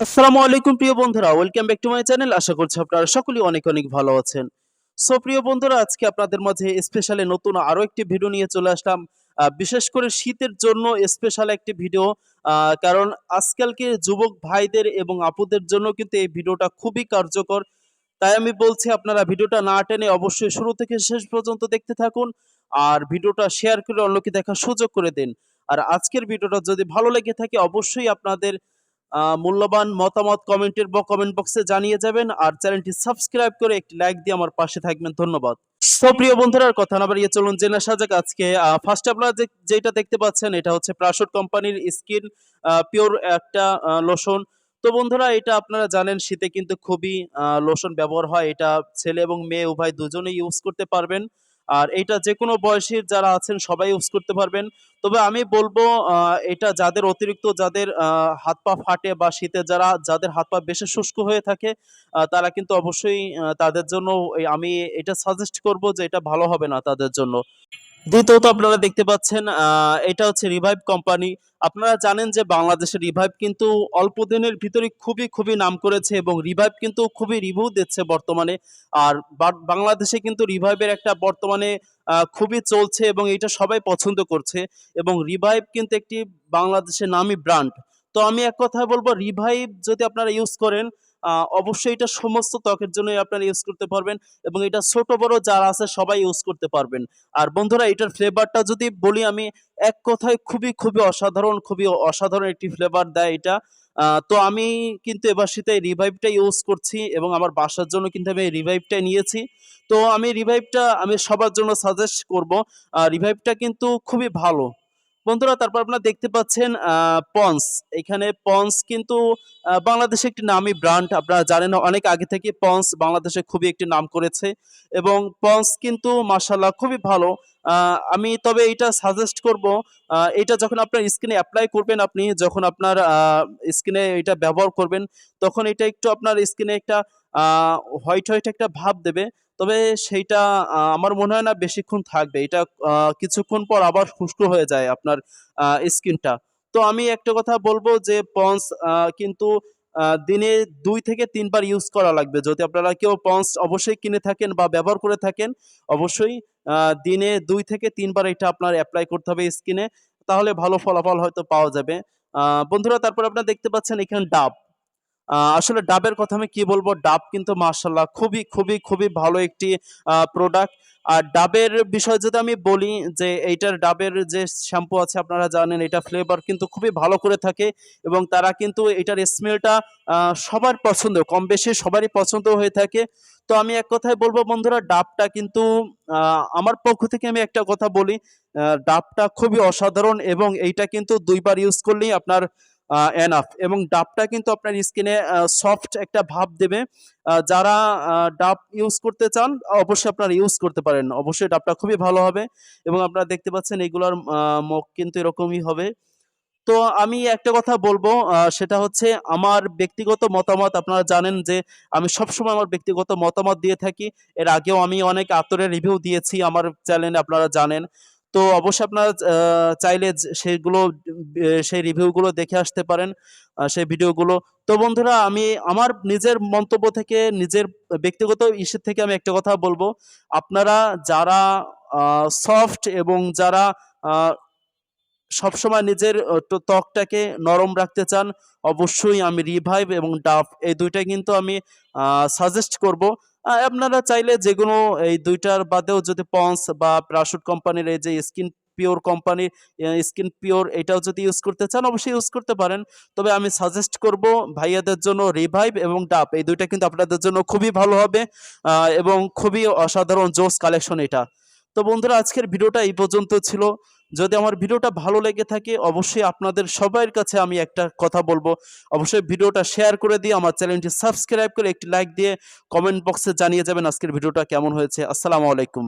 আসসালামু আলাইকুম প্রিয় বন্ধুরা welcome back to my channel আশা করছি আপনারা সকলেই অনেক অনেক ভালো আছেন। সো প্রিয় বন্ধুরা, আজকে আপনাদের মাঝে স্পেশালি নতুন আরও একটি ভিডিও নিয়ে চলে আসলাম। বিশেষ করে শীতের জন্য স্পেশাল একটি ভিডিও কারণ আজকালকে যুবক ভাইদের এবং আপুদের জন্য কিন্তু এই ভিডিওটা খুবই কার্যকর। তাই আমি বলছি, আপনারা ভিডিওটা না টেনে অবশ্যই শুরু থেকে শেষ পর্যন্ত দেখতে থাকুন আর ভিডিওটা শেয়ার করে অন্যকে দেখার সুযোগ করে দিন। আর আজকের ভিডিওটা যদি ভালো লেগে থাকে, অবশ্যই আপনাদের মূল্যবান মতামত কমেন্টের কমেন্ট বক্সে জানিয়ে যাবেন আর চ্যানেলটি সাবস্ক্রাইব করে একটি লাইক দিয়ে আমার পাশে থাকবেন। ধন্যবাদ। তো প্রিয় বন্ধুরা কথা না বাড়িয়ে চলুন, জেনে আসা যাক আজকে ফার্স্ট আপনারা যেটা দেখতে পাচ্ছেন, এটা হচ্ছে প্রাশট কোম্পানির স্কিন পিওর একটা লোশন তো বন্ধুরা, এটা আপনারা জানেন, শীতে কিন্তু খুবই লোশন ব্যবহার হয়। এটা ছেলে এবং মেয়ে, উভয় দুজনেই ইউজ করতে পারবেন। আর এটা যে কোনো বয়সের যারা আছেন সবাই ইউজ করতে পারবেন। তবে আমি বলব এটা যাদের অতিরিক্ত, যাদের হাত পা ফাটে বা শীতে যারা, যাদের হাত পা বেশি শুষ্ক হয়ে থাকে তারা কিন্তু অবশ্যই তাদের জন্য আমি এটা সাজেস্ট করব যে এটা ভালো হবে না তাদের জন্য। দ্বিতীয়ত আপনারা দেখতে পাচ্ছেন এটা হচ্ছে রিভাইভ কোম্পানি আপনারা জানেন যে বাংলাদেশের রিভাইভ কিন্তু অল্প দিনের ভিতরে খুবই খুবই নাম করেছে এবং রিভাইভ কিন্তু খুবই রিভিউ দিচ্ছে বর্তমানে। আর বাংলাদেশে কিন্তু রিভাইভের একটা বর্তমানে খুবই চলছে এবং এটা সবাই পছন্দ করছে। এবং রিভাইভ কিন্তু একটি বাংলাদেশের নামী ব্র্যান্ড তো আমি এক কথায় বলব রিভাইভ যদি আপনারা ইউজ করেন অবশ্যই এটা সমস্ত ত্বকের জন্য আপনারা ইউজ করতে পারবেন এবং এটা ছোট, বড় যারা আছে সবাই ইউজ করতে পারবেন। আর বন্ধুরা, এটার ফ্লেভারটা যদি বলি আমি, এক কথায় খুবই খুবই অসাধারণ খুবই অসাধারণ একটি ফ্লেভার দেয় এটা। তো আমি কিন্তু এবার শীতে রিভাইভটা ইউজ করছি এবং আমার বাসার জন্য কিন্তু আমি রিভাইভটা নিয়েছি। তো আমি রিভাইভটা আমি সবার জন্য সাজেস্ট করব। রিভাইভটা কিন্তু খুবই ভালো। বন্ধুরা, তারপর আপনারা দেখতে পাচ্ছেন পন্স এখানে পন্স কিন্তু বাংলাদেশে একটি নামী ব্র্যান্ড আপনারা জানেন, অনেক আগে থেকে পন্স বাংলাদেশে খুবই একটি নাম করেছে। এবং পন্স কিন্তু মার্শাল্লাহ খুবই ভালো। আমি তবে এটা সাজেস্ট করব এটা যখন আপনার স্কিনে অ্যাপ্লাই করবেন আপনি, যখন আপনার স্কিনে এটা ব্যবহার করবেন, তখন এটা একটু আপনার স্কিনে একটা হোয়াইট হোয়াইট একটা ভাব দেবে। তবে সেইটা আমার মনে হয় না বেশিক্ষণ থাকবে। এটা কিছুক্ষণ পর আবার শুষ্ক হয়ে যায় আপনার স্কিনটা। তো আমি একটা কথা বলব যে পন্স কিন্তু দিনে দুই থেকে তিনবার ইউজ করা লাগবে। যদি আপনারা কেউ পন্স অবশ্যই কিনে থাকেন বা ব্যবহার করে থাকেন, অবশ্যই দিনে দুই থেকে তিনবার এটা আপনার অ্যাপ্লাই করতে হবে স্কিনে। তাহলে ভালো ফলাফল হয়তো পাওয়া যাবে। বন্ধুরা, তারপর আপনারা দেখতে পাচ্ছেন এখানে ডাব। আসলে ডাবের কথা আমি কি বলব? ডাব কিন্তু মার্শাল্লাহ খুবই খুবই খুবই ভালো একটি প্রোডাক্ট আর ডাবের বিষয়ে যদি আমি বলি যে এইটার ডাবের যে শ্যাম্পু আছে আপনারা জানেন, এটা ফ্লেভার কিন্তু খুবই ভালো করে থাকে এবং তারা কিন্তু এটার স্মেলটা সবার পছন্দ কম বেশি সবারই পছন্দ হয়ে থাকে। তো আমি এক কথায় বলব বন্ধুরা, ডাবটা কিন্তু আমার পক্ষ থেকে আমি একটা কথা বলি ডাবটা খুবই অসাধারণ এবং এইটা কিন্তু দুইবার ইউজ করলেই আপনার এনাফ এবং ডাবটা কিন্তু আপনার স্কিনে সফট একটা ভাব দেবে। যারা ডাব ইউজ করতে চান, অবশ্যই আপনারা ইউজ করতে পারেন। অবশ্যই ডাবটা খুবই ভালো হবে এবং আপনারা দেখতে পাচ্ছেন এগুলোর মুখ কিন্তু এরকমই হবে। তো আমি একটা কথা বলব সেটা হচ্ছে আমার ব্যক্তিগত মতামত। আপনারা জানেন যে আমি সবসময় আমার ব্যক্তিগত মতামত দিয়ে থাকি। এর আগেও আমি অনেক আতরের রিভিউ দিয়েছি আমার চ্যানেলে আপনারা জানেন। তো অবশ্যই আপনারা চাইলে সেগুলো সেই রিভিউগুলো দেখে আসতে পারেন সেই ভিডিওগুলো। তো বন্ধুরা, আমি আমার নিজের মন্তব্য থেকে, নিজের ব্যক্তিগত ইস্যু থেকে আমি একটা কথা বলব। আপনারা যারা সফট এবং যারা সবসময় নিজের ত্বকটাকে নরম রাখতে চান, অবশ্যই আমি রিভাইভ এবং ডাফ, এই দুইটা কিন্তু আমি সাজেস্ট করব। আপনারা চাইলে যে কোনো এই দুইটার বাদেও যদি পন্স বা প্রাশুট কোম্পানির এই যে skin pure company skin pure এটাও যদি ইউজ করতে চান, অবশ্যই ইউজ করতে পারেন। তবে আমি সাজেস্ট করব ভাইয়াদের জন্য রিভাইভ এবং ডাব। এই দুইটা কিন্তু আপনাদের জন্য খুবই ভালো হবে এবং খুবই অসাধারণ জোস কালেকশন এটা। তো বন্ধুরা, আজকের ভিডিওটা এই পর্যন্ত ছিল। যদি আমার ভিডিওটা ভালো লেগে থাকে, অবশ্যই আপনাদের সবার কাছে আমি একটা কথা বলব। অবশ্যই ভিডিওটা শেয়ার করে দিয়ে আমার চ্যানেলটি সাবস্ক্রাইব করে একটি লাইক দিয়ে কমেন্ট বক্সে জানিয়ে যাবেন আজকের ভিডিওটা কেমন হয়েছে। আসসালামু আলাইকুম।